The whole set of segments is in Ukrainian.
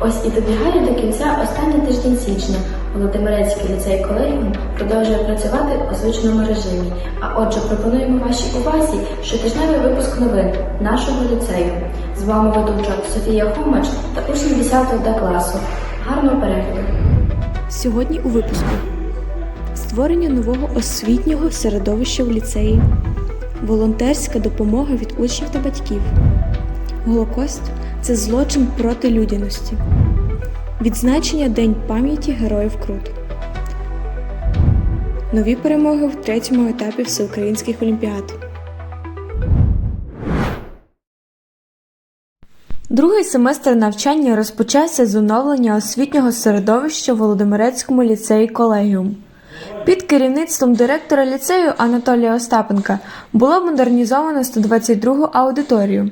Ось і добігає до кінця останній тиждень січня. Володимирецький ліцей колегіум продовжує працювати у звичному режимі. А отже, пропонуємо вашій увазі щотижневий випуск новин нашого ліцею. З вами ведуча Софія Хомач та учні 10 Д класу. Гарного перегляду! Сьогодні у випуску створення нового освітнього середовища в ліцеї, волонтерська допомога від учнів та батьків. Голокост це злочин проти людяності. Відзначення День пам'яті Героїв Крут. Нові перемоги в третьому етапі всеукраїнських олімпіад. Другий семестр навчання розпочався з оновлення освітнього середовища в Володимирецькому ліцеї колегіум. Під керівництвом директора ліцею Анатолія Остапенка було модернізовано 122 аудиторію.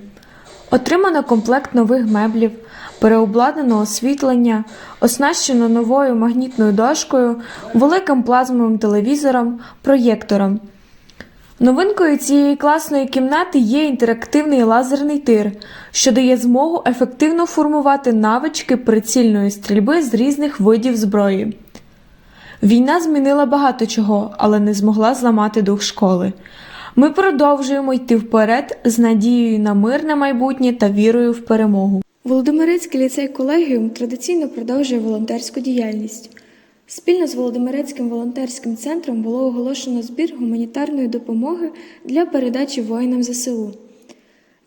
Отримано комплект нових меблів, переобладнано освітлення, оснащено новою магнітною дошкою, великим плазмовим телевізором, проєктором. Новинкою цієї класної кімнати є інтерактивний лазерний тир, що дає змогу ефективно формувати навички прицільної стрільби з різних видів зброї. Війна змінила багато чого, але не змогла зламати дух школи. Ми продовжуємо йти вперед з надією на мирне майбутнє та вірою в перемогу. Володимирецький ліцей колегіум традиційно продовжує волонтерську діяльність. Спільно з Володимирецьким волонтерським центром було оголошено збір гуманітарної допомоги для передачі воїнам ЗСУ.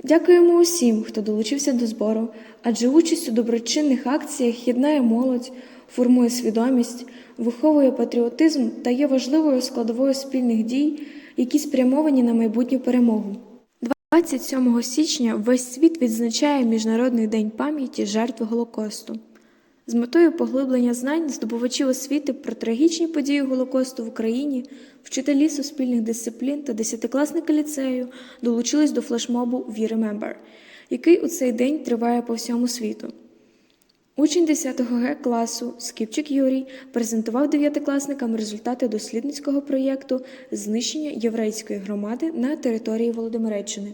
Дякуємо усім, хто долучився до збору, адже участь у доброчинних акціях єднає молодь, формує свідомість, виховує патріотизм та є важливою складовою спільних дій, які спрямовані на майбутню перемогу. 27 січня весь світ відзначає Міжнародний день пам'яті жертв Голокосту. З метою поглиблення знань здобувачів освіти про трагічні події Голокосту в Україні, вчителі суспільних дисциплін та десятикласники ліцею долучились до флешмобу «We Remember», який у цей день триває по всьому світу. Учень 10 Г класу Скіпчик Юрій презентував дев'ятикласникам результати дослідницького проєкту знищення єврейської громади на території Володимиреччини.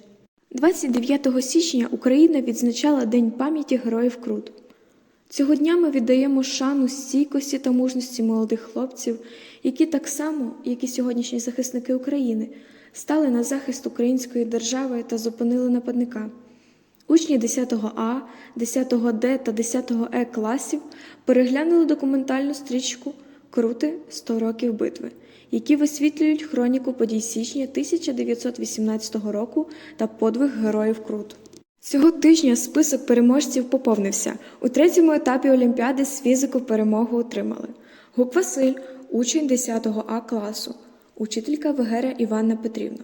29 січня Україна відзначала День пам'яті героїв Крут. Цього дня ми віддаємо шану стійкості та мужності молодих хлопців, які так само, як і сьогоднішні захисники України, стали на захист української держави та зупинили нападника. Учні 10 А, 10 Д та 10 Е класів переглянули документальну стрічку Крути 100 років битви, які висвітлюють хроніку подій січня 1918 року та подвиг героїв Крут. Цього тижня список переможців поповнився. У третьому етапі Олімпіади з фізику перемогу отримали Гук Василь, учень 10 А класу, учителька Вегера Іванна Петрівна.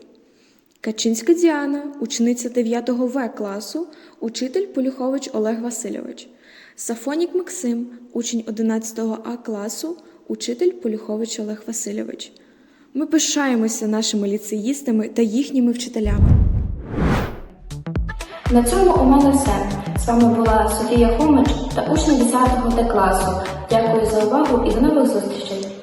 Качинська Діана, учениця 9 В класу, учитель Полюхович Олег Васильович. Сафонік Максим, учень 11 А класу, учитель Полюхович Олег Васильович. Ми пишаємося нашими ліцеїстами та їхніми вчителями. На цьому у мене все. З вами була Софія Хомач та учні 10 Д класу. Дякую за увагу і до нових зустрічей!